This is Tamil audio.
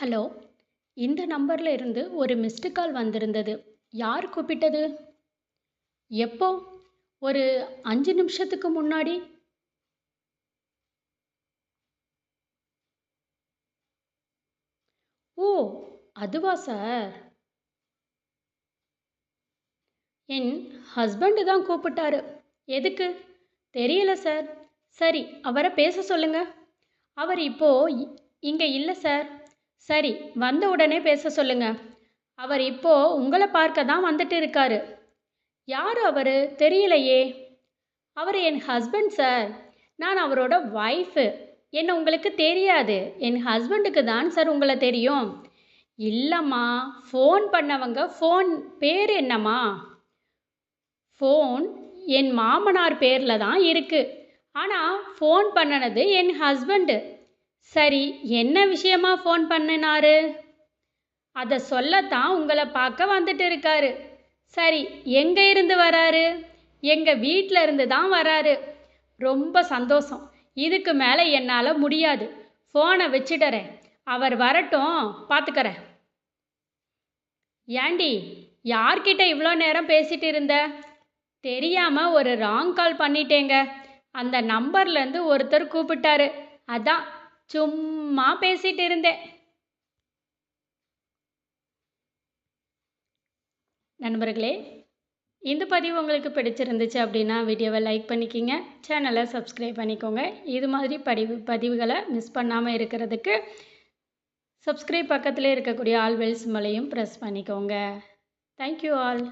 ஹலோ. இந்த நம்பரில் இருந்து ஒரு மிஸ்டு கால் வந்திருந்தது. யார் கூப்பிட்டது? எப்போ? ஒரு அஞ்சு நிமிஷத்துக்கு முன்னாடி? ஓ அதுவா சார்? என் ஹஸ்பண்டு தான் கூப்பிட்டாரு. எதுக்கு? தெரியல சார். சரி அவரை பேச சொல்லுங்க. அவர் இப்போ இ- இல்லை சார். சரி வந்த உடனே பேச சொல்லுங்க. அவர் இப்போ உங்களை பார்க்க தான் வந்துட்டு இருக்காரு. யார் அவர்? தெரியலையே. அவர் என் ஹஸ்பண்ட் சார் நான் அவரோட ஒய்ஃபு என்ன உங்களுக்கு தெரியாது? என் ஹஸ்பண்டுக்கு தான் சார் உங்களை தெரியும். இல்லைம்மா ஃபோன் பண்ணவங்க ஃபோன் பேர் என்னம்மா? ஃபோன் என் மாமனார் பேரில் தான் இருக்குது ஆனால் ஃபோன் பண்ணனது என் ஹஸ்பண்டு சரி என்ன விஷயமா ஃபோன் பண்ணினாரு? அதை சொல்லத்தான் உங்களை பார்க்க வந்துட்டு இருக்காரு. சரி எங்கே இருந்து வராரு? எங்கள் வீட்டில் இருந்து தான் வராரு. ரொம்ப சந்தோஷம். இதுக்கு மேலே என்னால் முடியாது. ஃபோனை வச்சிடறேன் அவர் வரட்டும் பார்த்துக்கறேன் ஏண்டி யார்கிட்ட இவ்வளோ நேரம் பேசிட்டு இருந்த? தெரியாமல் ஒரு ராங் கால் பண்ணிட்டேங்க. அந்த நம்பர்லேருந்து ஒருத்தர் கூப்பிட்டாரு. அதான் சும்மா பேசிட்டு இருந்தேன் நண்பர்களே இந்த பதிவு உங்களுக்கு பிடிச்சிருந்துச்சு அப்படின்னா வீடியோவை லைக் பண்ணிக்கிங்க சேனலை சப்ஸ்கிரைப் பண்ணிக்கோங்க. இது மாதிரி பதிவு பதிவுகளை மிஸ் பண்ணாமல் இருக்கிறதுக்கு சப்ஸ்கிரைப் பக்கத்தில் இருக்கக்கூடிய ஆல் பெல் சிம்மலையும் ப்ரெஸ் பண்ணிக்கோங்க. Thank you all